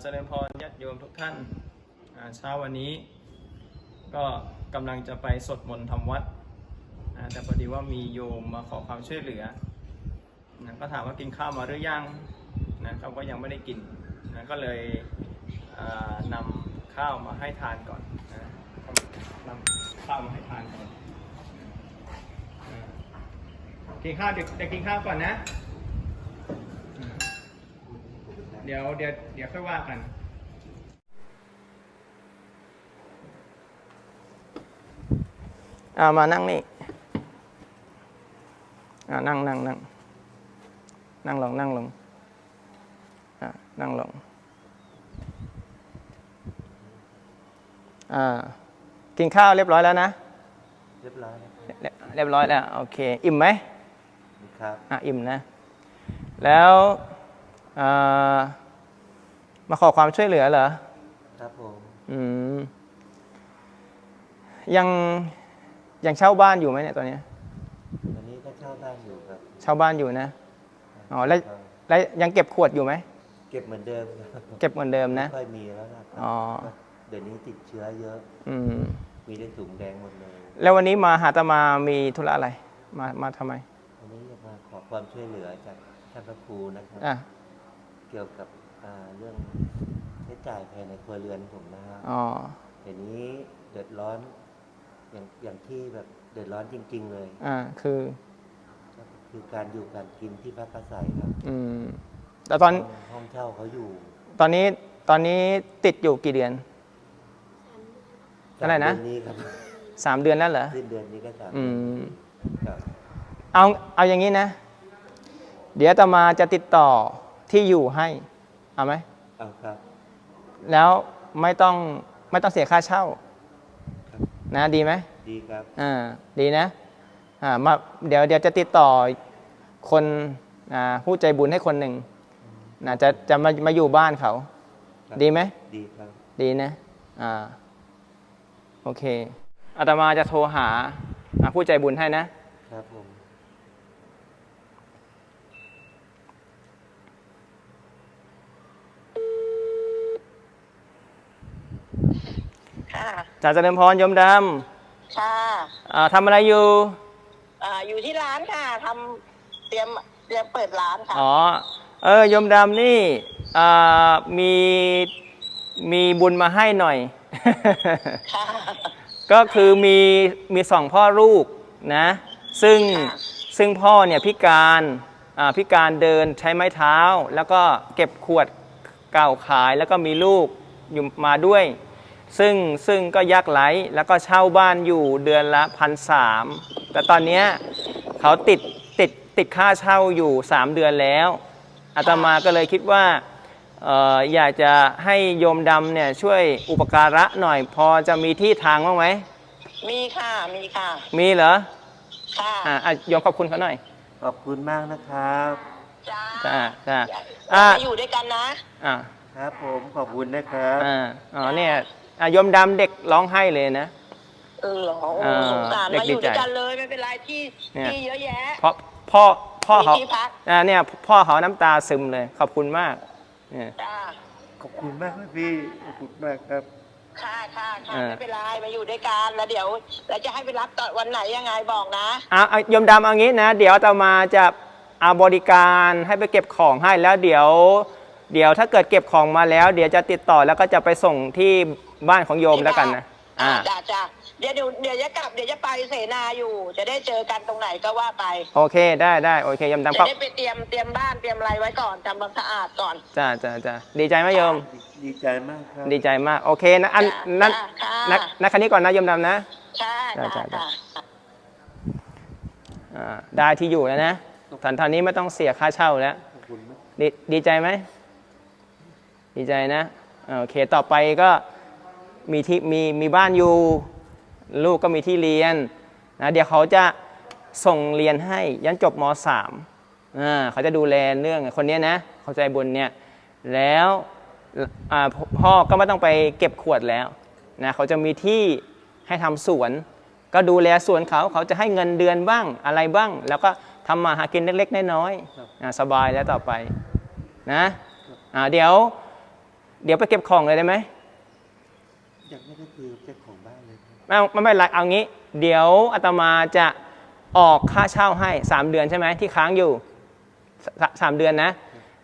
เจริญพรญาติโยมทุกท่านเช้าวันนี้ ก็กำลังจะไปสวดมนต์ทำวัด แต่พอดีว่ามีโยมมาขอความช่วยเหลือนะก็ถามว่ากินข้าวมาหรือยังนะเขาก็ยังไม่ได้กินนะก็เลยอ่านำข้าวมาให้ทานก่อนนะนำข้าวมาให้ทานก่อนกินข้าวเดี๋ยวเดี๋ยวกินข้าวก่อนนะ เดี๋ยวเดี๋ยวเดี๋ยวค่อยว่ากัน เอามานั่งนี่อ่านั่งนั่งนั่งนั่งลงนั่งลงอ่านั่งลงอ่ากินข้าวเรียบร้อยแล้วนะ เรียบร้อยแล้วเรียเรียบร้อยแล้ว โอเค อิ่มไหมครับ อะ อิ่มนะ แล้ว อ่ามาขอความช่วยเหลือเหรอ ครับผม อืม ยังยังเช่าบ้านอยู่ไหมเนี่ยตอนเนี้ยวันนี้ก็เช่าบ้านอยู่ครับเช่าบ้านอยู่นะ อ๋อ แล้วครับแล้วยังเก็บขวดอยู่ไหม เก็บเหมือนเดิมครับเก็บเหมือนเดิมนะไค่อยมีแล้วนะครับอ๋อเดี๋ยวนี้ติดเชื้อเยอะ อืม มีได้ถุงแดงหมดเลยแล้ววันนี้มาหาตมามีธุระอะไร มา มาทำไม วันนี้จะมาขอความช่วยเหลือจากท่านพระครูนะครับ อะ เกี่ยวกับอ่าเรื่องใช้จ่ายภายในครัวเรือนผมนะครับอ๋อเดี๋ยวนี้เดือดร้อนอย่างอย่างที่แบบเดือดร้อนจริง ๆ เลย อ่า คือก็คือการอยู่การกินที่พักอาศัยครับอืมแต่ตอนห้องเช่าเขาอยู่ ตอนนี้ตอนนี้ติดอยู่กี่เดือนอะไรนะสามเดืนี้ครับสามเดือนแล้วเหรอสิ้นเดือนนี้ก็สามอืเดือนมครับเอาเอาอย่างนี้นะ เดี๋ยวอาตมาจะติดต่อ ที่อยู่ให้เอาไหมเอาครับ แล้วไม่ต้องไม่ต้องเสียค่าเช่าครับนะดีไหมดีครับอ่าดีนะอ่ามาเดี๋ยวเดี๋ยวจะติดต่อคนอ่าผู้ใจบุญให้คนหนึ่งนะจะจะมามาอยู่บ้านเขาครับดีไหมดีครับ ดีนะอ่าโอเคอาตมาจะโทรหาอ่าผู้ใจบุญให้นะครับผม ค่ะจ่าเจริญพรโยมดค่ะำอ่าทำอะไรอยู่อ่าอยู่ที่ร้านค่ะทำเตรียมเตรียมเปิดร้านค่ะอ๋อเออโยมดำนี่อ่ามีมีบุญมาให้หน่อยค่ะก็คือมีมีสองพ่อลูกนะซึ่งค่ะซึ่งพ่อเนี่ยพิการอ่าพิการเดินใช้ไม้เท้า แล้วก็เก็บขวดเก่าขายแล้วก็มีลูกอยู่มาด้วย ซึ่งซึ่งก็ยากไร้แล้วก็เช่าบ้านอยู่เดือนละพันสามแต่ตอนเนี้ยเขาติดติดติดค่าเช่าอยู่ 3 เดือนแล้วอาตมาก็เลยคิดว่าเอ่ออยากจะให้โยมดำเนี่ยช่วยอุปการะหน่อย พอจะมีที่ทางบ้างไหมมีค่ะ มีค่ะ มีเหรอค่ะอ่าอะโยมขอบคุณเขาหน่อยขอบคุณมากนะครับ จ้าจ้าจ้าอย่าอะ มาอยู่ด้วยกันนะ อ่า ครับผมขอบคุณนะครับ อ่าอ๋อเนี่ย อะโยมดำเด็กร้องไห้เลยนะ เออเหรอโอ้อ่าสงสารเด็กมาอยู่ดีใจด้วยกันเลยไม่เป็นไรที่เนี่ย ที่เยอะแยะ เพราะพ่อพ่อเขามีที่พัก อ่าเนี่ยพ่อเขาน้ำตาซึมเลยขอบคุณมากเนี่ย จ้าขอบคุณมากครับพี่ขอบคุณมากครับ ค่ะค่ะค่ะอ่าไม่เป็นไรมาอยู่ด้วยกันแล้วเดี๋ยวเราจะให้ไปรับตอนวันไหนยังไงบอกนะอะอะโยมดำเอางี้นะ เดี๋ยวอาตมาจะเอาบริการให้ไปเก็บของให้แล้วเดี๋ยว เดี๋ยวถ้าเกิดเก็บของมาแล้ว เดี๋ยวจะติดต่อแล้วก็จะไปส่งที่ บ้านของโยมแล้วกันนะอ่าอ่าจ้าจ้าเดี๋ยวเดี๋ยวเดี๋ยวจะกลับเดี๋ยวจะไปเสนาอยู่ จะได้เจอกันตรงไหนก็ว่าไป โอเคได้ได้โอเคโยมดำจะก็ได้ไปเตรียมเตรียมบ้านเตรียมอะไรไว้ก่อนทำความสะอาดก่อน จ้าจ้าจ้าดีใจไหมโยม ดีใจมากครับดีใจมากโอเคนะอันจ้ะนั้นจ้ะค่ะนักนักคันนี้ก่อนนะโยมดำนะ ใช่จ้ะจ้าจ้ะจ้าอ่าได้ที่อยู่แล้วนะตอนตอนนี้ไม่ต้องเสียค่าเช่าแล้ว ขอบคุณมาก ดีดีใจไหม ดีใจนะอ่าโอเค ต่อไปก็ มีที่มีมีบ้านอยู่ ลูกก็มีที่เรียนนะเดี๋ยวเขาจะส่งเรียนให้ยันจบม .3 อ่าเขาจะดูแลเรื่องคนนี้นะเขาใจบุญเนี่ยแล้วพพ่อก็ไม่ต้องไปเก็บขวดแล้วนะเขาจะมีที่ให้ทำสวน ก็ดูแลสวนเขาเขาจะให้เงินเดือนบ้างอะไรบ้าง แล้วก็ทำมาหากินเล็กๆน้อยๆอ่าสบายแล้วต่อไปนะอ่าเดี๋ยวเดี๋ยวไปเก็บของเลยได้ไหม ยังไม่ได้คุยกับเจ้าของบ้านเลยครับไม่ไม่เป็นไรเอางี้ เดี๋ยวอาตมาจะออกค่าเช่าให้3เดือนใช่ไหมที่ค้างอยู่สสสามเดือนนะ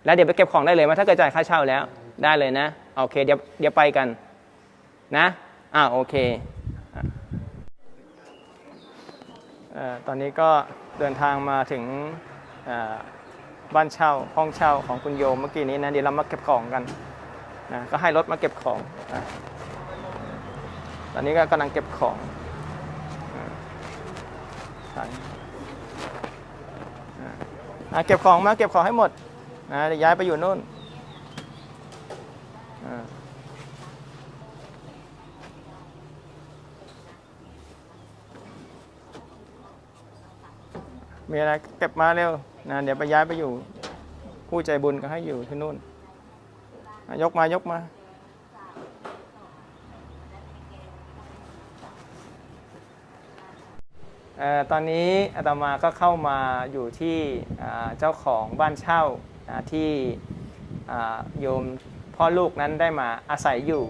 แล้วเดี๋ยวไปเก็บของได้เลยไหมถ้าเกิดจ่ายค่าเช่าแล้วได้เลยนะโอเคเดี๋ยวเดี๋ยวไปกันนะอ่าโอเคอะเอ่อตอนนี้ก็เดินทางมาถึงเอ่อบ้านเช่าห้องเช่าของคุณโยมเมื่อกี้นี้นะเดี๋ยวเรามาเก็บของกันนะก็ให้รถมาเก็บของอะ ตอนนี้ก็กำลังเก็บของอะใช่อะอะเก็บของมาเก็บของให้หมดนะเดี๋ยวย้ายไปอยู่นู่นอะมีอะไรเก็บมาเร็วนะเดี๋ยวไปย้ายไปอยู่ ผู้ใจบุญก็ให้อยู่ที่นู่น ยกมายกมา เอ่อ ตอนนี้อาตมาก็เข้ามาอยู่ที่อ่าเจ้าของบ้านเช่าอ่าที่อ่าโยมพ่อลูกนั้นได้มาอาศัยอยู่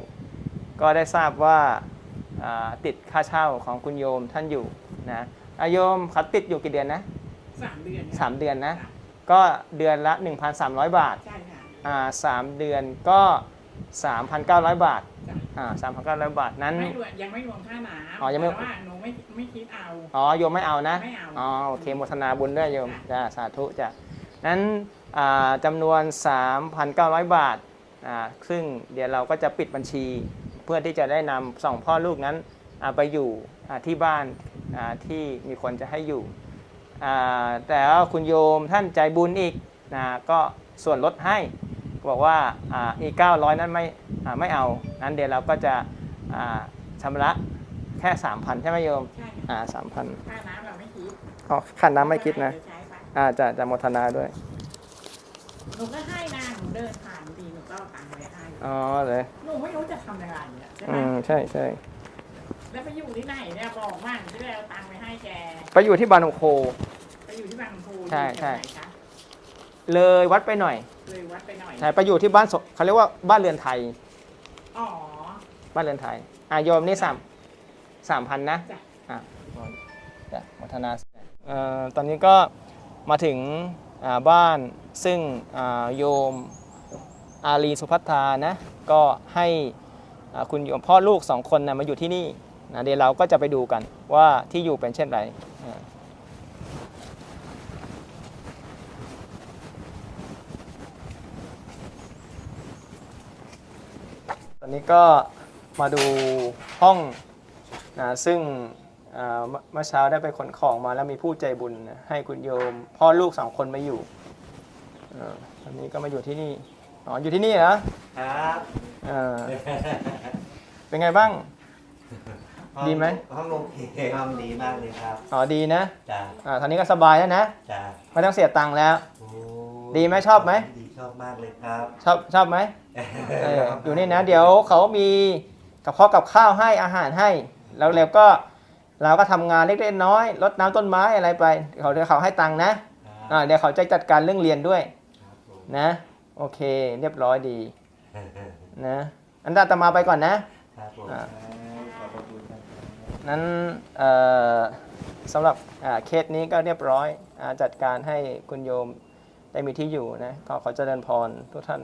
ก็ได้ทราบว่าอ่าติดค่าเช่าของคุณโยมท่านอยู่นะอะโยมเขาติดอยู่กี่เดือนนะสามเดือนสามเดือนนะ ก็เดือนละ 1,300 บาทใช่ค่ะอ่าสามเดือนก็ 3,900 บาทจ้ะอ่า3,900บาทนั้น ไม่รวมยังไม่รวมค่าน้ำอ๋อยังไม่ แต่ว่าหนูไม่ไม่คิดเอา อ๋อโยมไม่เอานะไม่เอาอ๋อโอเคโมทนาบุญด้วยโยมค่ะ จ้าสาธุจ้ะนั้นอ่าจำนวน 3,900 บาทอ่าซึ่งเดี๋ยวเราก็จะปิดบัญชี เพื่อที่จะได้นำสองพ่อลูกนั้นอ่าไปอยู่อ่าที่บ้านอ่าที่มีคนจะให้อยู่อ่าแต่ว่าคุณโยมท่านใจบุญอีกนะก็ส่วนลดให้ บอกว่าอ่าอีก900นั้นไม่อ่าไม่เอา นั้นเดี๋ยวเราก็จะอ่าชำระแค่3,000ใช่ไหมโยมใช่ค่ะอ่าสามพันค่าน้ำเราไม่คิดอ๋อค่าน้ำไม่คิดนะใช้ไปอ่าจะจะโมทนาด้วยหนูก็ให้นะหนูเดินผ่านทีหนูก็เอาตังค์ไปให้อ๋อเลยหนูไม่รู้จะทำยังไงเนี่ยใช่ไหมอืมใช่ใช่แล้วไปอยู่ที่ไหนเนี่ยบอกว่าหนูจะได้เอาตังค์ไปให้แกไปอยู่ที่บานงโคไปอยู่ที่บางลำพูใช่ใช่อยู่แถวไหนคะเลยวัดไปหน่อย เลยวัดไปหน่อย ใช่ไปอยู่ที่บ้านสเขาเรียกว่าบ้านเรือนไทย อ๋อ บ้านเรือนไทยอ่าโยมนี่สามสามพันนะจ้ะ อะจ้ะโมทนาเอ่อตอนนี้ก็มาถึงอ่าบ้านซึ่งอ่าโยมอารีสุพัฒนานะก็ให้อ่าคุณโยมพ่อลูกสองคนนะมาอยู่ที่นี่นะเดี๋ยวเราก็จะไปดูกันว่าที่อยู่เป็นเช่นไรอ่า อนนี้ก็มาดูห้องนะซึ่งอ่าเมื่อเมื่อเช้าได้ไปขนของมาแล้วมีผู้ใจบุญนะให้คุณโยมพ่อลูกสองคนมาอยู่อาตอนนี้ก็มาอยู่ที่นี่อ๋ออยู่ที่นี่เหรอครับอ่าเป็นไงบ้าง ดีไหม ห้องโอเคห้องดีมากเลยครับอ๋อดีนะจ้าอ่าตอนนี้ก็สบายแล้วนะจ้าไม่ต้องเสียตังค์แล้ว โอ้ดีไหมชอบไหม ดี ชอบมากเลยครับ ชอบชอบไหมเอออยู่นี่นะ เดี๋ยวเขามีกับข้าวกับข้าวให้อาหารให้ แล้วแล้วก็เราก็ทำงานเล็กๆน้อยๆรดน้ำต้นไม้อะไรไป เขาเดี๋ยวเขาให้ตังค์นะอ่าเดี๋ยวเขาจะจัดการเรื่องเรียนด้วยครับผมนะ โอเค เรียบร้อยดีนะอันดาตมาไปก่อนนะครับผมอ่าขอบพระคุณครับนั้นเอ่อสำหรับอ่าเคสนี้ก็เรียบร้อยอาจัดการให้คุณโยม ได้มีที่อยู่นะก็ขอเจริญพรทุกท่าน